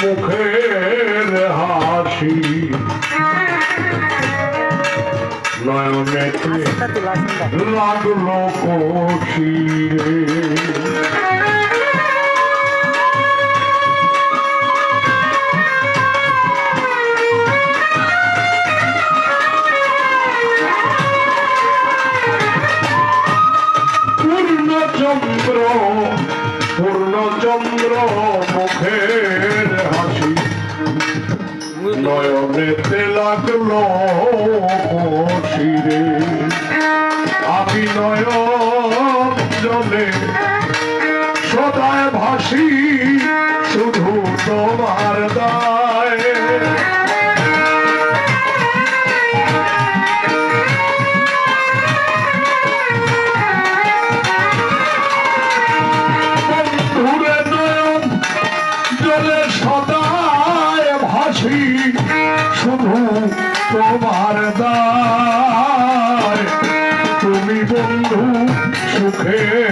মুখের হাসি। নয়নেতে লাগল কষিরে নয়নেতে লাগল শিরে। আমি নয়ন জলে সদায় ভাসি শুধু তোমার দায়। সুখে থাকো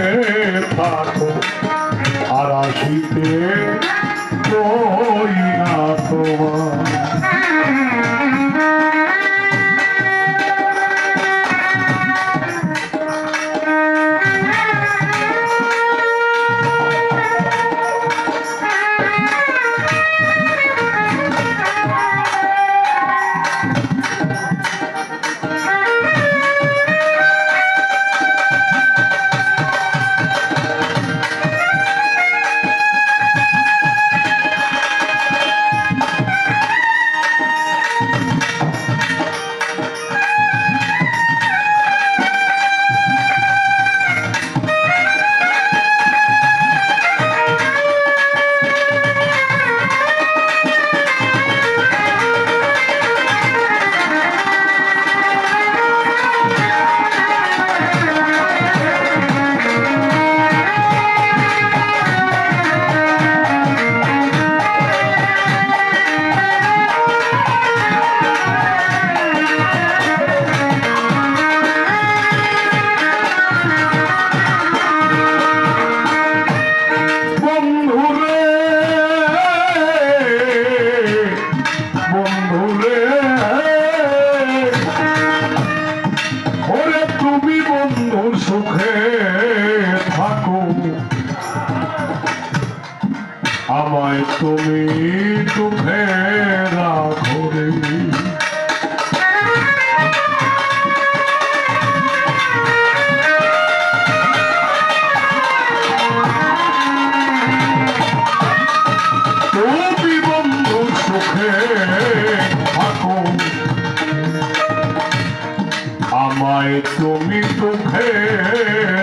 আমায় তুমি সুখে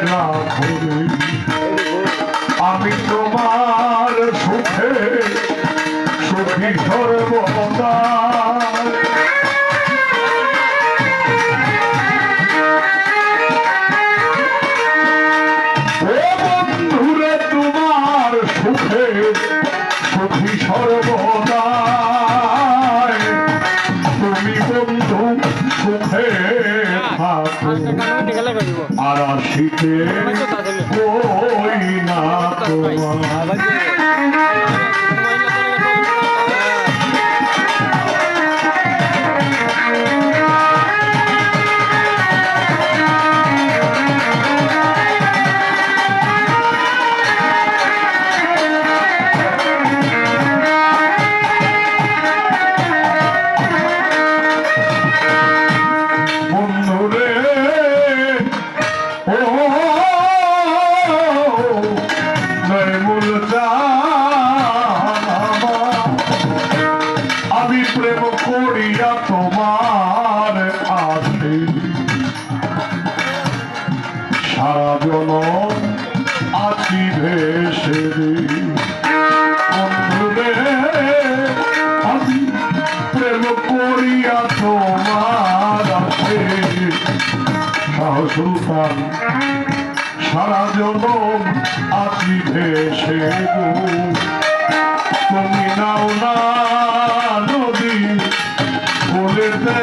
রাখো। আমি তোমার আর আসিতে কই না তোমার সারা জনম আছি ভেসে বন্ধুরে, আমি প্রেম করিয়া তোমার আছে সুলতান সারা জনম আছি ভেসে গো। তুমি নাও না নদী বলে দে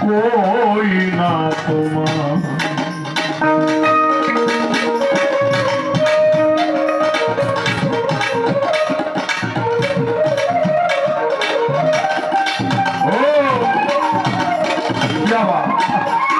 কই না তোমার? Yeah,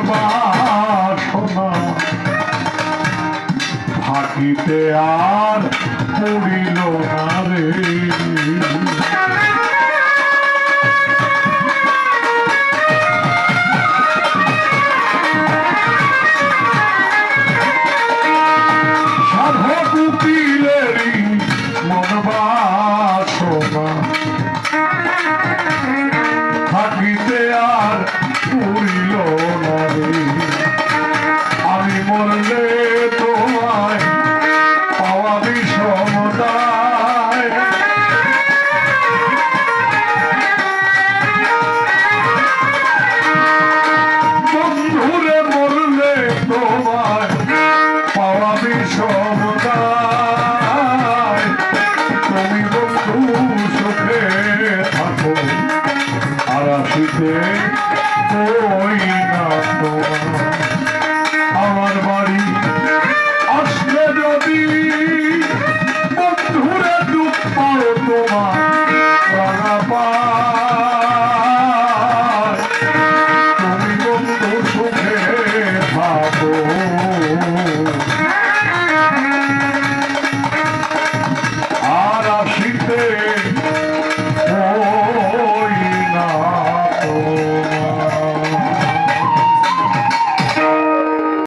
আমার সোনা থাকিতে আর পড়িল না রে। থাকিতে আর